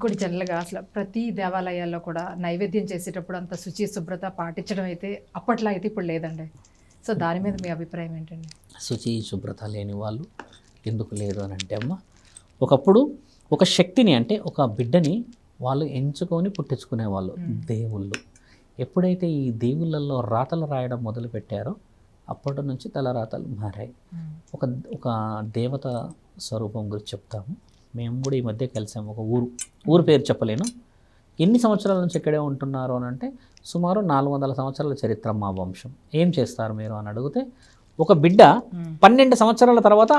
ఇంకోటి జనరల్గా అసలు ప్రతి దేవాలయాల్లో కూడా నైవేద్యం చేసేటప్పుడు అంత శుచి శుభ్రత పాటించడం అయితే అప్పట్లో అయితే ఇప్పుడు లేదండి. సో దాని మీద మీ అభిప్రాయం ఏంటండి? శుచి శుభ్రత లేని వాళ్ళు ఎందుకు లేరు అని అంటే అమ్మ ఒకప్పుడు ఒక శక్తిని అంటే ఒక బిడ్డని వాళ్ళు ఎంచుకొని పుట్టించుకునేవాళ్ళు దేవుళ్ళు. ఎప్పుడైతే ఈ దేవుళ్ళల్లో రాతలు రాయడం మొదలు పెట్టారో అప్పటి నుంచి తలరాతలు మారాయి. ఒక ఒక దేవత స్వరూపం గురించి చెప్తాము. మేము కూడా ఈ మధ్య కలిసాము ఒక ఊరు ఊరు పేరు చెప్పలేను. ఎన్ని సంవత్సరాల నుంచి ఇక్కడే ఉంటున్నారు అని అంటే సుమారు నాలుగు వందల సంవత్సరాల చరిత్ర మా వంశం. ఏం చేస్తారు మీరు అని అడిగితే ఒక బిడ్డ పన్నెండు సంవత్సరాల తర్వాత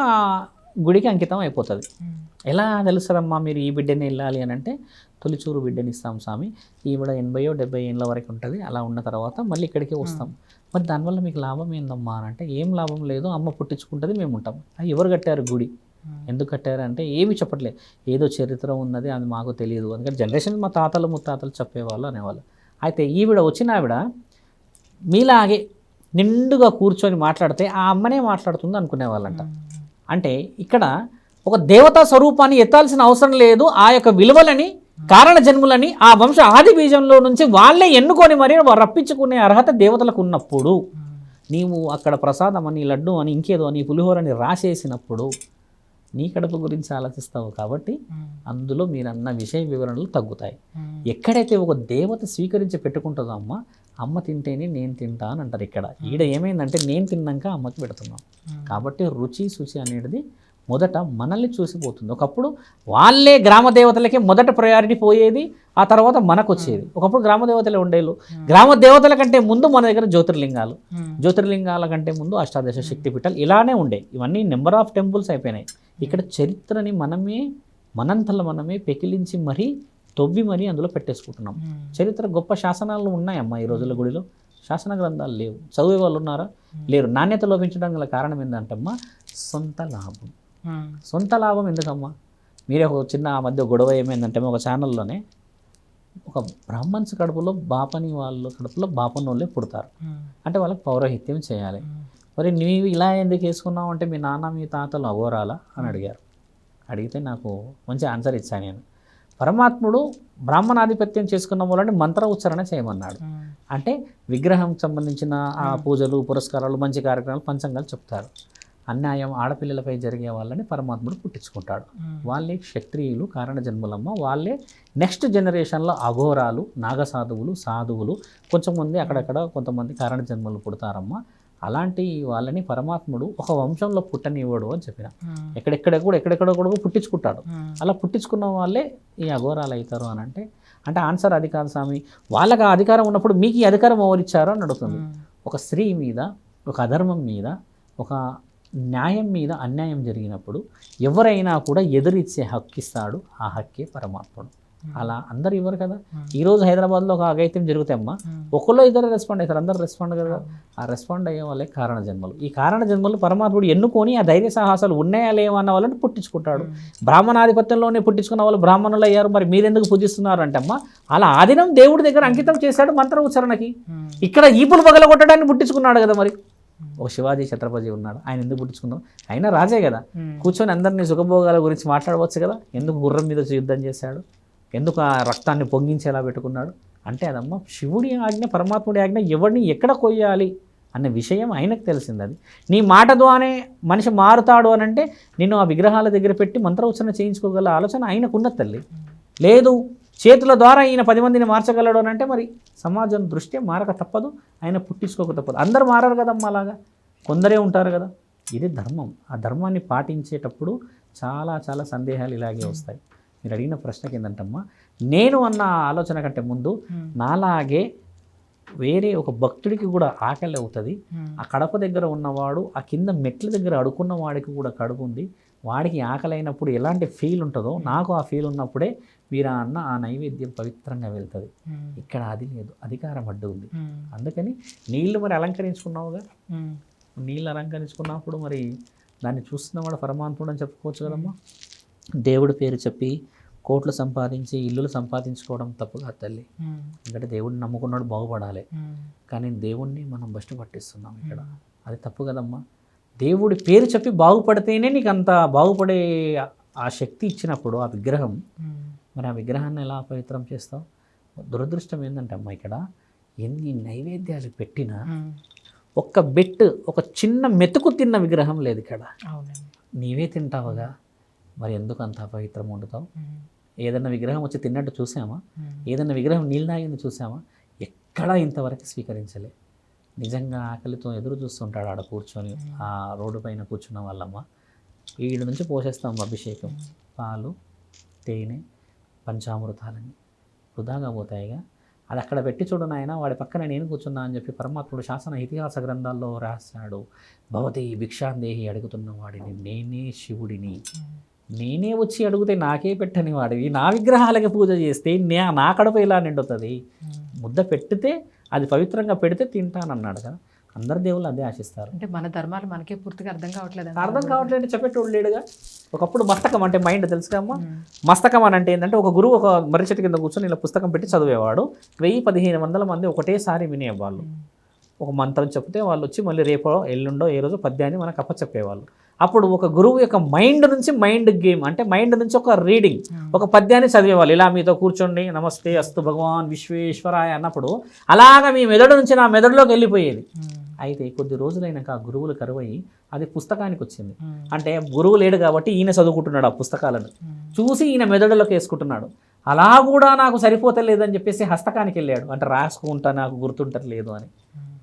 గుడికి అంకితం అయిపోతుంది. ఎలా తెలుస్తుందమ్మా మీరు ఈ బిడ్డని వెళ్ళాలి అని అంటే తొలిచూరు బిడ్డని ఇస్తాం స్వామి. ఈవిడ ఎనభయో డెబ్బై ఏళ్ళ వరకు ఉంటుంది. అలా ఉన్న తర్వాత మళ్ళీ ఇక్కడికే వస్తాం. మరి దానివల్ల మీకు లాభం ఏందమ్మా అని అంటే ఏం లాభం లేదు. అమ్మ పుట్టించుకుంటుంది మేము ఉంటాం. "ఆ, ఎవరు కట్టారు గుడి? ఎందుకు కట్టారు అంటే ఏమి చెప్పట్లేదు. ఏదో చరిత్ర ఉన్నది అది మాకు తెలియదు. అందుకని జనరేషన్ మా తాతలు ముత్తాతలు చెప్పేవాళ్ళు అనేవాళ్ళు. అయితే ఈవిడ వచ్చిన ఆవిడ మీలాగే నిండుగా కూర్చొని మాట్లాడితే ఆ అమ్మనే మాట్లాడుతుంది అనుకునేవాళ్ళంట. అంటే ఇక్కడ ఒక దేవతా స్వరూపాన్ని ఎత్తాల్సిన అవసరం లేదు. ఆ యొక్క విలువలని కారణ జన్ములని ఆ వంశ ఆది బీజంలో నుంచి వాళ్ళే ఎన్నుకొని మరి రప్పించుకునే అర్హత దేవతలకు ఉన్నప్పుడు నీవు అక్కడ ప్రసాదం అని లడ్డు అని ఇంకేదో అని పులిహోరని రాసేసినప్పుడు నీ కడుపు గురించి ఆలోచిస్తావు కాబట్టి అందులో మీరన్న విషయ వివరణలు తగ్గుతాయి. ఎక్కడైతే ఒక దేవత స్వీకరించి పెట్టుకుంటుందో అమ్మ అమ్మ తింటేనే నేను తింటా అని అంటారు ఇక్కడ. ఈడ ఏమైందంటే నేను తిన్నాక అమ్మకి పెడుతున్నాం. కాబట్టి రుచి శుచి అనేది మొదట మనల్ని చూసిపోతుంది ఒకప్పుడు వాళ్ళే గ్రామ దేవతలకే మొదట ప్రయారిటీ పోయేది ఆ తర్వాత మనకు వచ్చేది ఒకప్పుడు గ్రామ దేవతలే ఉండేలు గ్రామ దేవతల కంటే ముందు మన దగ్గర జ్యోతిర్లింగాలు. జ్యోతిర్లింగాల కంటే ముందు అష్టాదశ శక్తి పీఠాలు ఇలానే ఉండే. ఇవన్నీ నెంబర్ ఆఫ్ టెంపుల్స్ అయిపోయినాయి. ఇక్కడ చరిత్రని మనమే మనంతల మనమే పెకిలించి మరీ తవ్వి మరీ అందులో పెట్టేసుకుంటున్నాం. చరిత్ర గొప్ప శాసనాలు ఉన్నాయమ్మా ఈ రోజుల గుడిలో. శాసన గ్రంథాలు లేవు. చదివే వాళ్ళు ఉన్నారా? లేరు. నాణ్యత లోపించడం గల కారణం ఏంటంటమ్మా సొంత లాభం. సొంత లాభం ఎందుకమ్మా? మీరే ఒక చిన్న ఆ మధ్య గొడవ ఏమైందంటే ఒక ఛానల్లోనే ఒక బ్రాహ్మణ్స్ కడుపులో బాపని వాళ్ళ కడుపులో బాపని వాళ్ళే పుడతారు అంటే వాళ్ళకి పౌరోహిత్యం చేయాలి. మరి నీవు ఇలా ఎందుకు వేసుకున్నావు? అంటే మీ నాన్న మీ తాతలు అఘోరాలా? అని అడిగారు. అడిగితే నాకు మంచి ఆన్సర్ ఇచ్చాను నేను. పరమాత్ముడు బ్రాహ్మణాధిపత్యం చేసుకున్న వాళ్ళని మంత్ర ఉచ్చారణ చేయమన్నాడు అంటే విగ్రహం సంబంధించిన ఆ పూజలు పురస్కారాలు మంచి కార్యక్రమాలు పంచంగాలు చెప్తారు. అన్యాయం ఆడపిల్లలపై జరిగే వాళ్ళని పరమాత్ముడు పుట్టించుకుంటాడు. వాళ్ళే క్షత్రియులు కారణ జన్ములమ్మ. వాళ్ళే నెక్స్ట్ జనరేషన్లో అఘోరాలు నాగసాధువులు సాధువులు. కొంచెం మంది అక్కడక్కడ కొంతమంది కారణ జన్మలు పుడతారమ్మ. అలాంటి వాళ్ళని పరమాత్ముడు ఒక వంశంలో పుట్టనివ్వడు అని చెప్పిన. ఎక్కడెక్కడ కూడా ఎక్కడెక్కడ కూడా పుట్టించుకుంటాడు. అలా పుట్టించుకున్న వాళ్ళే ఈ అఘోరాలు అవుతారు అని అంటే అంటే ఆన్సర్ అది కాదు స్వామి. వాళ్ళకి ఆ అధికారం ఉన్నప్పుడు మీకు ఈ అధికారం ఎవరిచ్చారు అని అడుగుతుంది. ఒక స్త్రీ మీద ఒక అధర్మం మీద ఒక న్యాయం మీద అన్యాయం జరిగినప్పుడు ఎవరైనా కూడా ఎదురిచ్చే హక్కు ఇస్తాడు ఆ హక్కే పరమాత్ముడు. అలా అందరు ఇవ్వరు కదా. ఈ రోజు హైదరాబాద్లో ఒక అగైత్యం జరుగుతాయమ్మా. ఒకళ్ళు ఇద్దరు రెస్పాండ్ అవుతారు అందరు రెస్పాండ్ కదా. ఆ. రెస్పాండ్ అయ్యే వాళ్ళే కారణ జన్మలు. ఈ కారణ జన్మలు పరమాత్ముడు ఎన్నుకొని ఆ ధైర్య సాహసాలు ఉన్నాయా లేవా అన్న వాళ్ళని పుట్టించుకుంటాడు. బ్రాహ్మణాధిపత్యంలోనే పుట్టించుకున్న వాళ్ళు బ్రాహ్మణులు అయ్యారు. మరి మీరెందుకు పూజిస్తున్నారు అంటే అమ్మా అలా ఆదినం దేవుడి దగ్గర అంకితం చేశాడు మంత్ర ఉచ్చారణకి. ఇక్కడ ఈపులు పగలగొట్టడానికి పుట్టించుకున్నాడు కదా మరి. ఒక శివాజీ ఛత్రపతి ఉన్నాడు. ఆయన ఎందుకు పుట్టించుకున్నాం ఆయన రాజే కదా. కూర్చొని అందరినీ సుఖభోగాల గురించి మాట్లాడవచ్చు కదా. ఎందుకు గుర్రం మీద యుద్ధం చేశాడు? ఎందుకు ఆ రక్తాన్ని పొంగించేలా పెట్టుకున్నాడు? అంటే అదమ్మా శివుడి ఆజ్ఞ పరమాత్ముడి ఆజ్ఞ ఎవరిని ఎక్కడ కొయ్యాలి అనే విషయం ఆయనకు తెలిసింది అది. నీ మాట ద్వారానే మనిషి మారుతాడు అని అంటే నేను ఆ విగ్రహాల దగ్గర పెట్టి మంత్రోచ్చరణ చేయించుకోగల ఆలోచన ఆయనకున్న తల్లి. లేదు చేతుల ద్వారా ఈయన పది మందిని మార్చగలడు అని అంటే మరి సమాజం దృష్ట్యా మారక తప్పదు ఆయన పుట్టించుకోక తప్పదు. అందరు మారారు కదమ్మా అలాగా? కొందరే ఉంటారు కదా? ఇది ధర్మం. ఆ ధర్మాన్ని పాటించేటప్పుడు చాలా చాలా సందేహాలు ఇలాగే వస్తాయి. మీరు అడిగిన ప్రశ్నకి ఏంటంటమ్మా నేను అన్న ఆలోచన కంటే ముందు నాలాగే వేరే ఒక భక్తుడికి కూడా ఆకలి అవుతుంది. ఆ కడప దగ్గర ఉన్నవాడు ఆ కింద మెట్ల దగ్గర అడుకున్న వాడికి కూడా కడుపు ఉంది. వాడికి ఆకలి అయినప్పుడు ఎలాంటి ఫీల్ ఉంటుందో నాకు ఆ ఫీల్ ఉన్నప్పుడే మీరు ఆ అన్న ఆ నైవేద్యం పవిత్రంగా వెళ్తుంది. ఇక్కడ అది లేదు అధికారం అడ్డు ఉంది. అందుకని నీళ్ళు మరి అలంకరించుకున్నావుగా? నీళ్ళు అలంకరించుకున్నప్పుడు మరి దాన్ని చూస్తున్నవాడు పరమాత్ముడు అని చెప్పుకోవచ్చు కదమ్మా? దేవుడి పేరు చెప్పి కోట్లు సంపాదించి ఇల్లులు సంపాదించుకోవడం తప్పుగా తల్లి. ఎందుకంటే దేవుడిని నమ్ముకున్నాడు బాగుపడాలి. కానీ దేవుణ్ణి మనం బస్టు పట్టిస్తున్నాం ఇక్కడ. అది తప్పు కదమ్మా. దేవుడి పేరు చెప్పి బాగుపడితేనే నీకు అంత బాగుపడే ఆ శక్తి ఇచ్చినప్పుడు ఆ విగ్రహం మరి ఆ విగ్రహాన్ని ఎలా అపవిత్రం చేస్తావు? దురదృష్టం ఏంటంటే అమ్మ ఇక్కడ ఎన్ని నైవేద్యాలు పెట్టినా. ఒక్క బెట్ ఒక చిన్న మెతుకు తిన్న విగ్రహం లేదు ఇక్కడ. నీవే తింటావుగా. మరి ఎందుకు అంత అపవిత్రం వండుతావు ఉమ్. ఏదన్నా విగ్రహం వచ్చి తిన్నట్టు చూసామా? ఉమ్. ఏదన్నా విగ్రహం నీళ్ళు తాగింది చూసామా? ఎక్కడా ఇంతవరకు స్వీకరించలే. నిజంగా ఆకలితో ఎదురు చూస్తుంటాడు ఆడ కూర్చొని ఆ రోడ్డు పైన కూర్చున్న వాళ్ళమ్మ. ఈడు నుంచి పోసేస్తాం అభిషేకం. పాలు తేనె పంచామృతాలని. వృధాగా పోతాయిగా. అది అక్కడ పెట్టి చూడు నాయన వాడి పక్కన నేను కూర్చున్నా అని చెప్పి పరమాత్ముడు శాసన ఇతిహాస గ్రంథాల్లో రాశాడు. భవతి భిక్షాందేహి అడుగుతున్న వాడిని నేనే శివుడిని. నేనే వచ్చి అడిగితే నాకే పెట్టని వాడివి. నా విగ్రహాలకి పూజ చేస్తే నే నా కడుపు ఇలా నిండుతుంది. ముద్ద పెట్టితే అది పవిత్రంగా పెడితే తింటానన్నాడు కదా. అందరు దేవుళ్ళు అదే ఆశిస్తారు. అంటే మన ధర్మాలు మనకే పూర్తిగా అర్థం కావట్లేదు అర్థం కావట్లేదు చెప్పేటోడు లేడుగా. ఒకప్పుడు మస్తకం అంటే మైండ్ తెలుసుకమ్మా మస్తకం అని అంటే ఏంటంటే ఒక గురువు ఒక మర్రి చెట్టు కింద కూర్చొని ఇలా పుస్తకం పెట్టి చదివేవాడు. వెయ్యి పదిహేను వందల మంది ఒకటేసారి వినేవాళ్ళు. ఒక మంత్రం చెప్తే వాళ్ళు వచ్చి మళ్ళీ రేపో ఎల్లుండో ఏ రోజు పద్యాన్ని మనకు అప్పచెప్పేవాళ్ళు. అప్పుడు ఒక గురువు యొక్క మైండ్ నుంచి మైండ్ గేమ్ అంటే మైండ్ నుంచి ఒక రీడింగ్ ఒక పద్యాన్ని చదివేవాళ్ళు. ఇలా మీతో కూర్చోండి నమస్తే అస్తు భగవాన్ విశ్వేశ్వరాయ అన్నప్పుడు అలాగా మీ మెదడు నుంచి నా మెదడులోకి వెళ్ళిపోయేది. అయితే కొద్ది రోజులైనాక ఆ గురువులు కరువయి అది పుస్తకానికి వచ్చింది. అంటే గురువు లేడు కాబట్టి ఈయన చదువుకుంటున్నాడు ఆ పుస్తకాలను. చూసి ఈయన మెదడులోకి వేసుకుంటున్నాడు. అలా కూడా నాకు సరిపోతలేదని చెప్పేసి హస్తకానికి వెళ్ళాడు. అంటే రాసుకుంటా నాకు గుర్తుంటలేదు అని.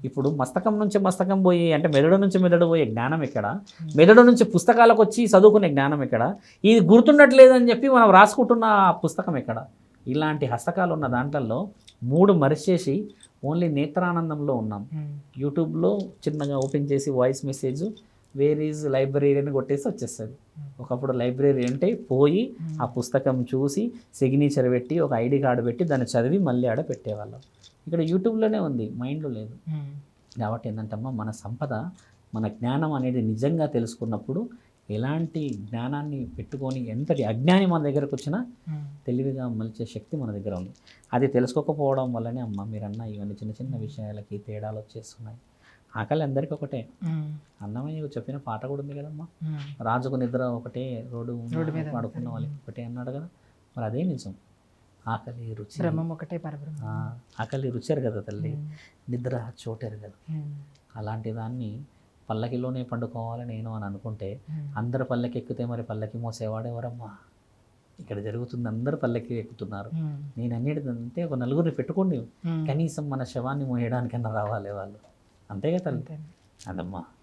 ఇప్పుడు మస్తకం నుంచి మస్తకం పోయి అంటే మెదడు నుంచి మెదడు పోయే జ్ఞానం ఎక్కడ? మెదడు నుంచి పుస్తకాలకు వచ్చి చదువుకునే జ్ఞానం ఎక్కడ? ఇది గుర్తుండట్లేదని చెప్పి మనం రాసుకుంటున్న ఆ పుస్తకం ఎక్కడ? ఇలాంటి హస్తకాలు ఉన్న దాంట్లో మూడు మరిచేసి ఓన్లీ నేత్రానందంలో ఉన్నాం. యూట్యూబ్లో చిన్నగా ఓపెన్ చేసి voice message where is library అని కొట్టేసి వచ్చేస్తుంది. ఒకప్పుడు లైబ్రరీ అంటే పోయి ఆ పుస్తకం చూసి సిగ్నేచర్ పెట్టి ఒక ఐడి కార్డు పెట్టి దాన్ని చదివి మళ్ళీ ఆడ పెట్టేవాళ్ళం. ఇక్కడ యూట్యూబ్లోనే ఉంది మైండ్లో లేదు. కాబట్టి ఏంటంటమ్మా మన సంపద మన జ్ఞానం అనేది నిజంగా తెలుసుకున్నప్పుడు ఎలాంటి జ్ఞానాన్ని పెట్టుకొని ఎంతటి అజ్ఞాని మన దగ్గరకు వచ్చినా తెలివిగా మలిచే శక్తి మన దగ్గర ఉంది. అది తెలుసుకోకపోవడం వల్లనే అమ్మ మీరన్న ఇవన్నీ చిన్న చిన్న విషయాలకి తేడాలు వచ్చేస్తున్నాయి. ఆకలి అందరికీ ఒకటే. అన్నమయ్య చెప్పిన పాట కూడా ఉంది కదమ్మా. రాజుకు నిద్ర ఒకటే రోడ్డు రోడ్డు మీద పడుకున్న వాళ్ళకి ఒకటే అన్నాడు కదా. మరి అదే నిజం. ఆకలి రుచి. బ్రహ్మం ఒకటే పరబ్రహ్మం. ఆకలి రుచారు కదా తల్లి. నిద్ర చోటారు కదా అలాంటి దాన్ని పల్లకిలోనే పండుకోవాలి నేను అని అనుకుంటే అందరు పల్లకి ఎక్కితే మరి పల్లకి మోసేవాడు ఎవరమ్మా? ఇక్కడ జరుగుతుంది అందరు పల్లకి ఎక్కుతున్నారు. నేను అంతే ఒక నలుగురిని పెట్టుకోండి. కనీసం మన శవాన్ని మోయడానికన్నా రావాలి వాళ్ళు. అంతేగా తల్లి? అంతే అదమ్మా.